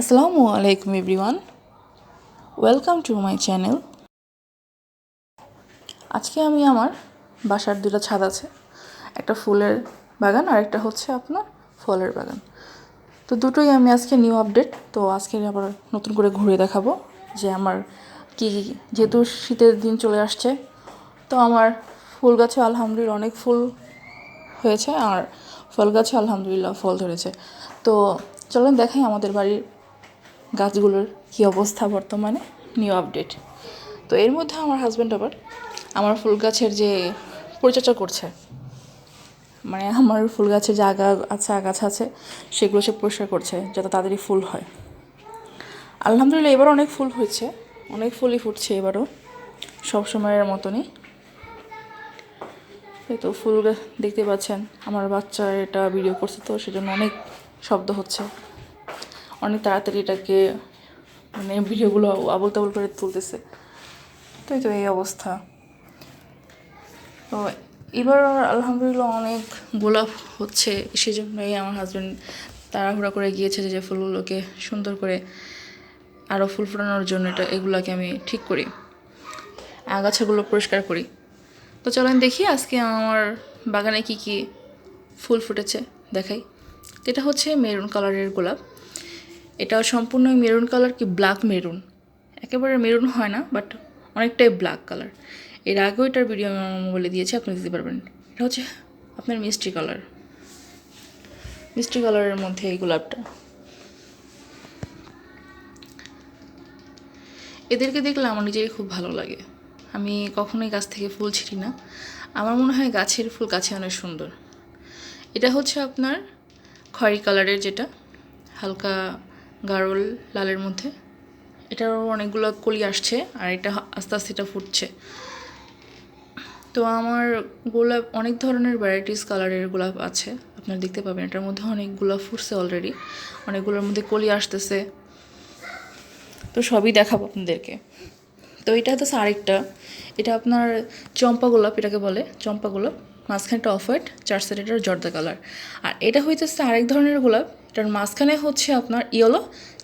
আসসালামু আলাইকুম everyone welcome to my channel আজকে আমি আমার বাসার দুটো ছাদ আছে। একটা ফুলের বাগান আর একটা হচ্ছে আপনার ফলের বাগান। তো দুটোই আমি আজকে নিউ আপডেট তো আজকে আবার নতুন করে ঘুরে দেখাবো যে আমার কী কী যেহেতু শীতের দিন চলে আসছে, তো আমার ফুল গাছে আলহামদুলিল্লাহ অনেক ফুল হয়েছে আর ফল গাছে আলহামদুলিল্লাহ ফল ধরেছে। তো চলেন দেখাই আমাদের বাড়ির গাছগুলোর কী অবস্থা বর্তমানে? নিউ আপডেট তো এর মধ্যে আমার হাজব্যান্ড আবার আমার ফুল গাছের যে পরিচর্যা করছে মানে আমার ফুল গাছের যে আগা আছে, আগাছা আছে, সেগুলো সে পরিষ্কার করছে যাতে তাড়াতাড়ি ফুল হয়। আলহামদুলিল্লাহ এবার অনেক ফুল হয়েছে, অনেক ফুলই ফুটছে এবারও, সব সময়ের মতনই। তো ফুল দেখতে পাচ্ছেন, আমার বাচ্চা এটা ভিডিও করছে তো, সেজন্য অনেক শব্দ হচ্ছে। অনেক তাড়াতাড়ি এটাকে মানে ভিডিওগুলো আবল তাবল করে তুলতেছে। তো এই তো এই অবস্থা। তো এবার আলহামদুলিল্লাহ অনেক গোলাপ হচ্ছে, সেজন্যই আমার হাজব্যান্ড তাড়াহুড়া করে গিয়েছে যে ফুলগুলোকে সুন্দর করে আরও ফুল ফোটানোর জন্য এটা, এগুলোকে আমি ঠিক করি। আগাছাগুলো পরিষ্কার করি। তো চলেন দেখি আজকে আমার বাগানে কি কি ফুল ফুটেছে, দেখাই। এটা হচ্ছে মেরুন কালারের গোলাপ। এটা সম্পূর্ণই মেরুন কালার কি ব্ল্যাক মেরুন? একেবারে মেরুন হয় না বাট অনেকটাই ব্ল্যাক কালার। এর আগেও এটার ভিডিও আমি আমার মোবাইলে দিয়েছি, আপনি দিতে পারবেন। এটা হচ্ছে আপনার মিষ্টি কালার। মিষ্টি কালারের মধ্যে এই গোলাপটা। এদেরকে দেখলে আমার নিজেরই খুব ভালো লাগে। আমি কখনোই গাছ থেকে ফুল ছিঁড়ি না। আমার মনে হয় গাছের ফুল গাছে অনেক সুন্দর। এটা হচ্ছে আপনার খয়েরি কালারের যেটা, হালকা গাঢ় লালের মধ্যে। এটারও অনেকগুলো কলি আসছে আর এটা আস্তে আস্তে এটা ফুটছে। তো আমার গোলাপ, অনেক ধরনের ভ্যারাইটিস কালারের গোলাপ আছে, আপনারা দেখতে পাবেন। এটার মধ্যে অনেক গোলাপ ফুটছে অলরেডি অনেকগুলোর মধ্যে কলি আসতেছে। তো সবই দেখাবো আপনাদেরকে। তো এটা হচ্ছে আরেকটা। এটা আপনার চম্পা গোলাপ এটাকে বলে, চম্পা গোলাপ। মাঝখানেটা অফ হোয়াইট, চার সাইড জর্দা কালার। আর এটা হইতেছে আরেক ধরনের গোলাপ। এটার মাঝখানে হচ্ছে আপনার ইয়েলো,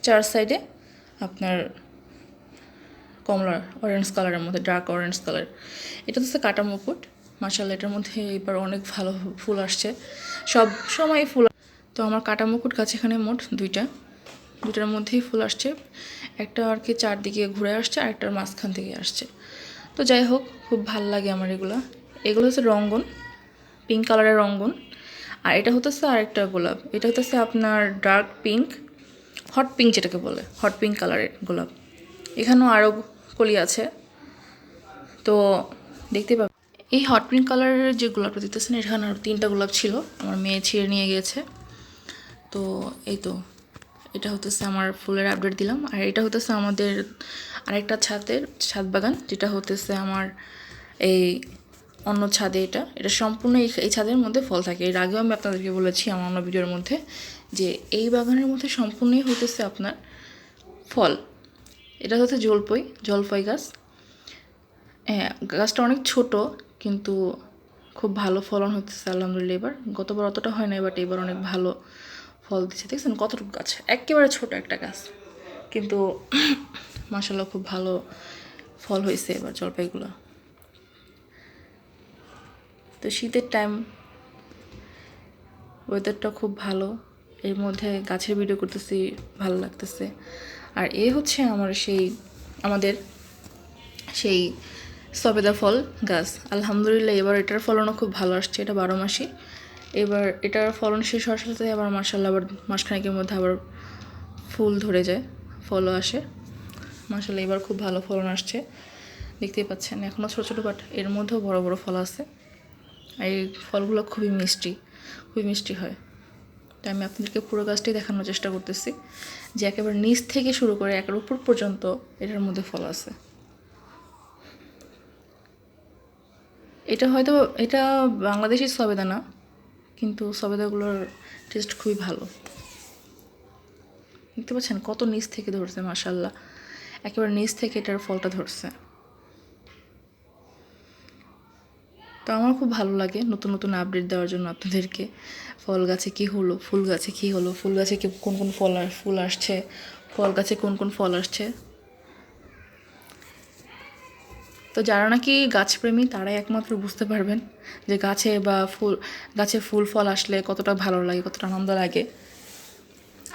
চার সাইডে আপনার কমলা অরেঞ্জ কালারের মধ্যে ডার্ক অরেঞ্জ কালার এটা হচ্ছে কাটা মুকুট। মার্শাল এটার মধ্যে এবার অনেক ভালো ফুল আসছে। সব সময় ফুল তো আমার কাটা মুকুট গাছ এখানে মোট দুইটা। দুটার মধ্যেই ফুল আসছে। একটা আর কি চারদিকে ঘুরে আসছে, আর একটার মাঝখান থেকে আসছে। তো যাই হোক, খুব ভালো লাগে আমার এগুলো। এগুলো হচ্ছে রঙ্গন পিঙ্ক কালারের রঙ্গন। আর এটা হতেছে আরেকটা গোলাপ। এটা হতেছে আপনার ডার্ক পিঙ্ক হট পিঙ্ক যেটাকে বলে হট পিঙ্ক কালারের গোলাপ। এখানেও আরও কলি আছে। তো দেখতে পাবেন। এই হট পিঙ্ক কালারের যে গোলাপটা দিতেছেন, এখানে আরও তিনটা গোলাপ ছিল। আমার মেয়ে ছিঁড়ে নিয়ে গেছে। তো এই তো, এটা হতেছে আমার ফুলের আপডেট দিলাম। আর এটা হতেছে আমাদের আরেকটা ছাদের, ছাদ বাগান, যেটা হতেছে আমার এই অন্য ছাদে এটা। এটা সম্পূর্ণ এই ছাদের মধ্যে ফল থাকে। এর আগেও আমি আপনাদেরকে বলেছি আমার অন্য ভিডিওর মধ্যে যে এই বাগানের মধ্যে সম্পূর্ণই হতেছে আপনার ফল। এটা হচ্ছে জলপই, জলপাই গাছ। হ্যাঁ গাছটা অনেক ছোট, কিন্তু খুব ভালো ফলন হতেছে আলহামদুলিল্লাহ। এবার গতবার অতটা হয় না বাট এবার অনেক ভালো ফল দিচ্ছে। দেখছেন কতটুকু গাছ? একেবারে ছোট একটা গাছ। কিন্তু মাসাল্লাহ খুব ভালো ফল হয়েছে এবার জলপাইগুলো। তো শীতের টাইম ওয়েদারটা খুব ভালো। এর মধ্যে গাছের ভিডিও করতেছি, ভালো লাগতেছে। আর এ হচ্ছে আমার সেই, আমাদের সেই সবেদা ফল গাছ। আলহামদুলিল্লাহ, এবার এটার ফলনও খুব ভালো আসছে, এটা বারো মাসই। এবার এটার ফলন শেষ হওয়ার সাথে আবার মার্শাল্লাহ আবার মাসখানেকের মধ্যে আবার ফুল ধরে যায়, ফলও আসে। মার্শাল্লাহ এবার খুব ভালো ফলন আসছে। দেখতেই পাচ্ছেন এখনও ছোটো ছোটো বাট এর মধ্যেও বড় বড় ফল আছে। এই ফলগুলো খুবই মিষ্টি খুবই মিষ্টি হয়। তাই আমি আপনাদেরকে পুরো গাছটাই দেখানোর চেষ্টা করতেছি যে একেবারে নিচ থেকে শুরু করে একের উপর পর্যন্ত এটার মধ্যে ফল আছে। এটা হয়তো, এটা বাংলাদেশি সবেদা না, কিন্তু সবেদাগুলোর টেস্ট খুবই ভালো। দেখতে পাচ্ছেন কত নিচ থেকে ধরছে মাসাল্লাহ একেবারে নিচ থেকে এটার ফলটা ধরছে। তো আমার খুব ভালো লাগে নতুন নতুন আপডেট দেওয়ার জন্য আপনাদেরকে। ফল গাছে কী হলো, ফুল গাছে কী হলো, ফুল গাছে কি কোন কোন ফল ফুল আসছে, ফল গাছে কোন কোন ফল আসছে। তো যারা নাকি গাছপ্রেমী তারাই একমাত্র বুঝতে পারবেন যে গাছে বা ফুল, গাছে ফুল ফল আসলে কতটা ভালো লাগে, কতটা আনন্দ লাগে।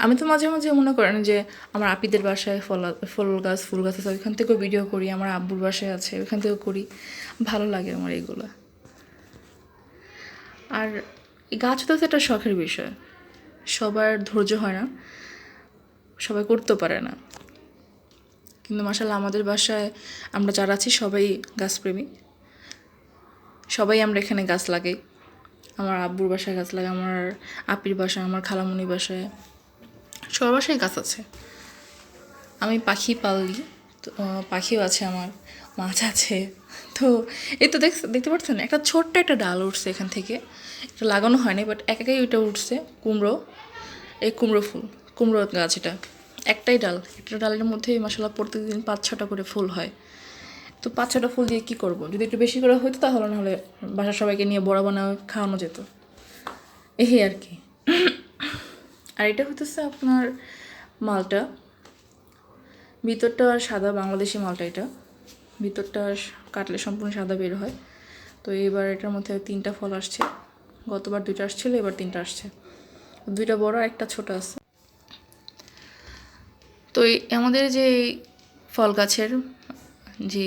আমি তো মাঝে মাঝে মনে করেন যে আমার আপিদের বাসায় ফল, ফুল গাছ ফুল গাছ আছে, ওইখান থেকেও ভিডিও করি, আমার আব্বুর বাসায় আছে, ওইখান থেকেও করি। ভালো লাগে আমার এগুলো। আর গাছ তো একটা শখের বিষয়। সবার ধৈর্য হয় না, সবাই করতেও পারে না। কিন্তু মাসাল্লাহ আমাদের বাসায় আমরা যারা আছি সবাই গাছপ্রেমী। সবাই আমরা এখানে গাছ লাগাই। আমার আব্বুর বাসায় গাছ লাগাই, আমার আপির বাসায়, আমার খালামুনির বাসায়। সবার বাসায় গাছ আছে। আমি পাখি পালি তো পাখিও আছে আমার। মাছ আছে। তো এই তো দেখ দেখতে পাচ্ছেন? একটা ছোট্ট একটা ডাল উঠছে এখান থেকে। এটা লাগানো হয়নি বাট এক একাই ওইটা উঠছে, কুমড়ো। এই কুমড়ো ফুল, কুমড়ো গাছ এটা। একটাই ডাল, একটা ডালের মধ্যে মশলা প্রত্যেকদিন পাঁচ ছটা করে ফুল হয়। তো পাঁচ ছটা ফুল দিয়ে কী করব? যদি একটু বেশি করে হতো তাহলে না হলে বাসার সবাইকে নিয়ে বড়া বানাও খাওয়ানো যেত। এই আর কি। আর এটা হতেছে আপনার মালটা। ভিতরটা সাদা বাংলাদেশি মালটা এটা। ভিতরটা কাটলে সম্পূর্ণ সাদা বের হয়। তো এবার এটার মধ্যে তিনটা ফল আসছে। গতবার দুইটা আসছিল, এবার তিনটা আসছে। দুইটা বড় একটা ছোট আছে। তো আমাদের যে ফল গাছের যে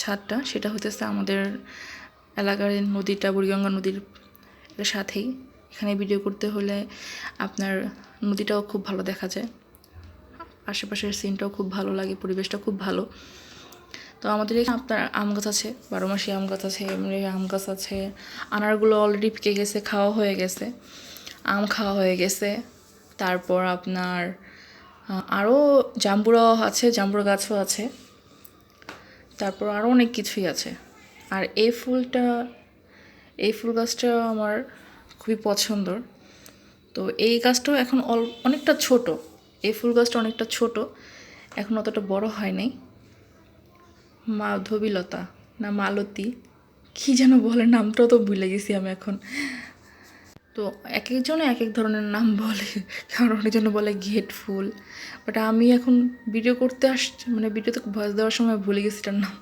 ছাদটা, সেটা হতেছে আমাদের এলাকার নদীটা, বুড়িগঙ্গা নদীর সাথেই। এখানে ভিডিও করতে হলে আপনার নদীটাও খুব ভালো দেখা যায়। আশেপাশের সিনটাও খুব ভালো লাগে, পরিবেশটা খুব ভালো। তো আমাদের এখানে আপনার আম গাছ আছে বারো মাসি আম গাছ আছে এমনি আম গাছ আছে, আনারগুলো অলরেডি পেকে গেছে, খাওয়া হয়ে গেছে, আম খাওয়া হয়ে গেছে। তারপর আপনার আরও জাম্বুরাও আছে, জাম্বুরা গাছও আছে। তারপর আরও অনেক কিছুই আছে। আর এই ফুলটা, এই ফুল গাছটা আমার খুবই পছন্দর তো এই গাছটাও এখন অল, অনেকটা ছোট। এই ফুল গাছটা অনেকটা ছোট। এখন অতটা বড় হয় নাই। মাধবীলতা না মালতী? কী যেন বলে নামটাও তো ভুলে গেছি আমি এখন। তো এক একজনে এক এক ধরনের নাম বলে, কারণ অনেকজন বলে গেট ফুল। বাট আমি এখন ভিডিও করতে আসছি মানে ভিডিওতে ভয়েস দেওয়ার সময় ভুলে গেছি এটার নাম।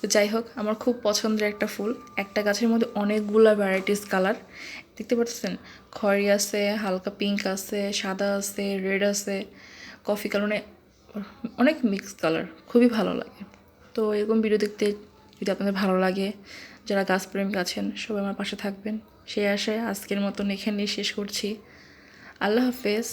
তো যাই হোক, আমার খুব পছন্দের একটা ফুল। একটা গাছের মধ্যে অনেকগুলো ভ্যারাইটিস কালার দেখতে পাচ্ছেন? খয়েরি আছে, হালকা পিঙ্ক আছে, সাদা আছে রেড আছে। কফি কালার মানে অনেক মিক্স কালার খুবই ভালো লাগে। তো এরকম ভিডিও দেখতে যদি আপনাদের ভালো লাগে, যারা গাছপ্রেমিক আছেন, সবাই আমার পাশে থাকবেন। সেই আশায় আজকের মতন এখানেই শেষ করছি। আল্লাহ হাফেজ।